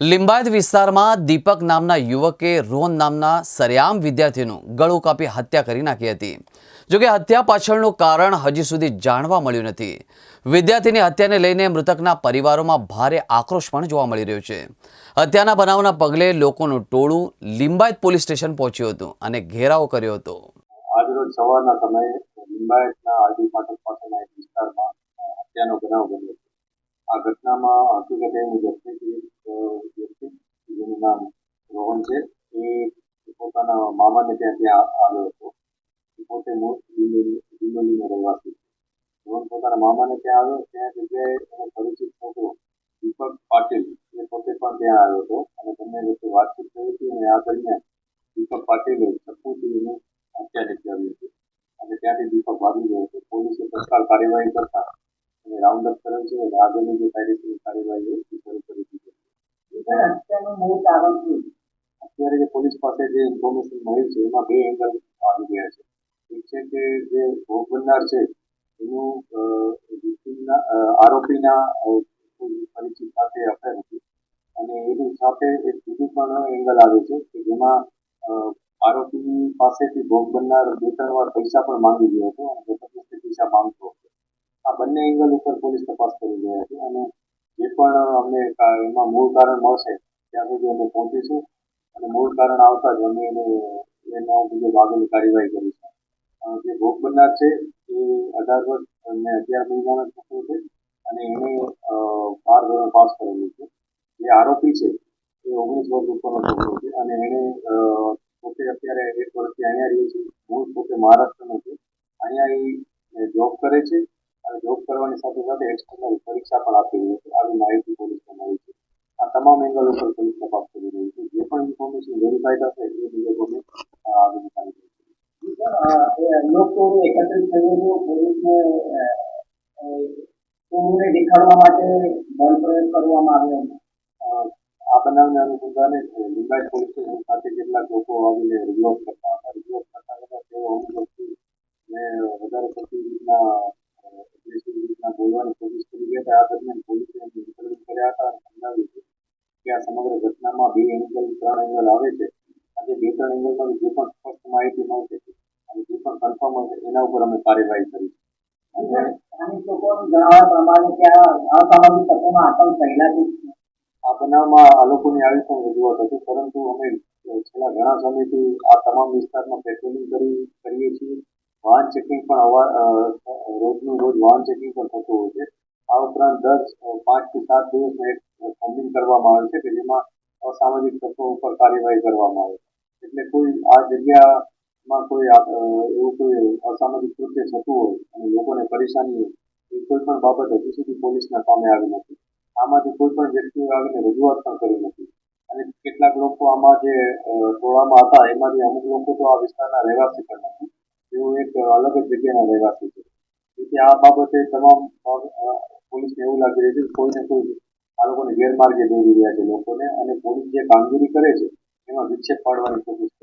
લિંબાયત વિસ્તારમાં દીપક નામના યુવકે રોહન નામના સરેઆમ વિદ્યાર્થીનું ગળું કાપી હત્યા કરી નાખી હતી. જોકે હત્યા પાછળનું કારણ હજી સુધી જાણવા મળ્યું નથી. વિદ્યાર્થીની હત્યાને લઈને મૃતકના પરિવારોમાં ભારે આક્રોશ પણ જોવા મળી રહ્યો છે. હત્યાના બનાવના પગલે લોકોનું ટોળું લિંબાયત પોલીસ સ્ટેશન પહોંચ્યું હતું અને ઘેરાવો કર્યો હતો. આજરોજ સવારના સમયે લિંબાયતના આરડી પાટણ પાસેના એક વિસ્તારમાં હત્યાનો બનાવ બન્યો આ ઘટનામાં હકીકત એ મુજબ જેનું નામ રોહન છે. એ પોતાના મામાને ત્યાં ત્યાં આવ્યો હતો. પોતે મૂળ દિલ્હીનો રહેવાસી રોહન પોતાના મામાને ત્યાં આવ્યો. ત્યાં જગ્યાએ એનો પરિચિત છોકરો દીપક પાટીલ એ પોતે પણ ત્યાં આવ્યો હતો. અને બંને વચ્ચે વાતચીત થઈ હતી અને આ દરમિયાન દીપક પાટીલે ચપ્પુથી એને હત્યા નિપજાવી હતી. અને ત્યાંથી દીપક ભાગી ગયો હતો. પોલીસે તત્કાળ કાર્યવાહી કરતા અને રાઉન્ડ અપ કર્યો છે. અને આગળની જે કાયદેસરની કાર્યવાહી એ શરૂ કરી દીધી. અત્યારે જે પોલીસ પાસે જે ઇન્ફોર્મેશન મળી છે, એમાં બે એંગલ આવી ગયા છે. એક છે કે જે ભોગ બનનાર છે, એનું આરોપીના પરિચિત સાથે અફેર હતી. અને એની સાથે એક બીજું પણ એંગલ આવે છે કે જેમાં આરોપીની આરોપી પાસેથી ભોગ બનનાર બે ત્રણ વાર પૈસા પણ માંગી ગયો હતો અને જબરદસ્તી પૈસા માંગતો હતો. આ બંને એંગલ ઉપર પોલીસ તપાસ કરી રહ્યા છે અને પણ અમને એમાં મૂળ કારણ મળશે. ત્યાં સુધી અમે પહોંચીશું અને મૂળ કારણ આવતા જ અમે એને, એના બીજો ભાગોની કાર્યવાહી કરીશું. જે ભોગ બનનાર છે એ અઢાર વર્ષ અને અગિયાર મહિનાનો છોકરો છે અને એણે બાર ધોરણ પાસ કરેલું છે. જે આરોપી છે, એ ઓગણીસ વર્ષ ઉપરનો છોકરો છે અને એણે પોતે અત્યારે એક વર્ષથી અહીંયા રહીએ છે. મૂળ પોતે મહારાષ્ટ્રનો છે. અહીંયા એ જોબ કરે છે કરવાની સાથે સાથે એક્સટર્નલ પરીક્ષા પણ આપી રહી છે. આવી માહિતી પોલીસને મળી છે. આ તમામ એંગલ ઉપર પોલીસ તપાસ કરી રહી છે. જે પણ ઇન્ફોર્મેશન વેરીફાઈ થશે એ મુજબ અમે અ, આગળની કાર્યવાહી કરીશું. લોકો એકત્રિત થયેલું પોલીસને અ, દેખાડવા માટે બળ પ્રયોગ કરવામાં આવ્યો આ બનાવને અનુસંધાને લિંબાયત પોલીસ સ્ટેશન ખાતે કેટલાક લોકો આવીને રજૂઆત કરતા હતા. રજૂઆત કરતા હતા તેઓ અમુક વસ્તુ વધારે પડતી રીતના રીતના પોલીસ કરી ગયા હતા આ દરમિયાન પોલીસે ઇન્ટરવ્યુ કર્યા હતા અને સમજાવ્યું છે કે આ સમગ્ર ઘટનામાં બે એંગલ ત્રણ એંગલ આવે છે. આજે બે ત્રણ એંગલમાં જે પણ સ્પષ્ટ માહિતી મળશે અને જે પણ કન્ફર્મ હશે એના ઉપર અમે કાર્યવાહી કરી. આ બનાવમાં આ લોકોની આવી પણ રજૂઆત હતી પરંતુ અમે છેલ્લા ઘણા સમયથી આ તમામ વિસ્તારમાં પેટ્રોલિંગ કરી કરીએ છીએ. વાહન ચેકિંગ પણ અવા રોજનું રોજ વાહન ચેકિંગ પણ થતું હોય છે. આ ઉપરાંત દર પાંચથી સાત દિવસમાં એક ફોમિંગ કરવામાં આવે છે કે જેમાં અસામાજિક તત્વો ઉપર કાર્યવાહી કરવામાં આવે છે. એટલે કોઈ આ જગ્યામાં કોઈ એવું કોઈ અસામાજિક કૃત્ય થતું હોય અને લોકોને પરેશાની હોય, એ કોઈ પણ બાબત હજી સુધી પોલીસના સામે આવી નથી. આમાંથી કોઈ પણ વ્યક્તિએ આવીને રજૂઆત પણ કરી નથી. અને કેટલાક લોકો આમાં જે ટોળામાં હતા, એમાંથી અમુક લોકો તો આ વિસ્તારના રહેવાસી પણ નથી. તેઓ એક અલગ જ જગ્યાના રહેવાસી છે. તેથી આ બાબતે તમામ પોલીસને એવું લાગી રહ્યું છે કે કોઈને કોઈ આ લોકોને ગેરમાર્ગે દોરી રહ્યા છે લોકોને અને પોલીસ જે કામગીરી કરે છે, એમાં વિક્ષેપ પાડવાની કોશિશ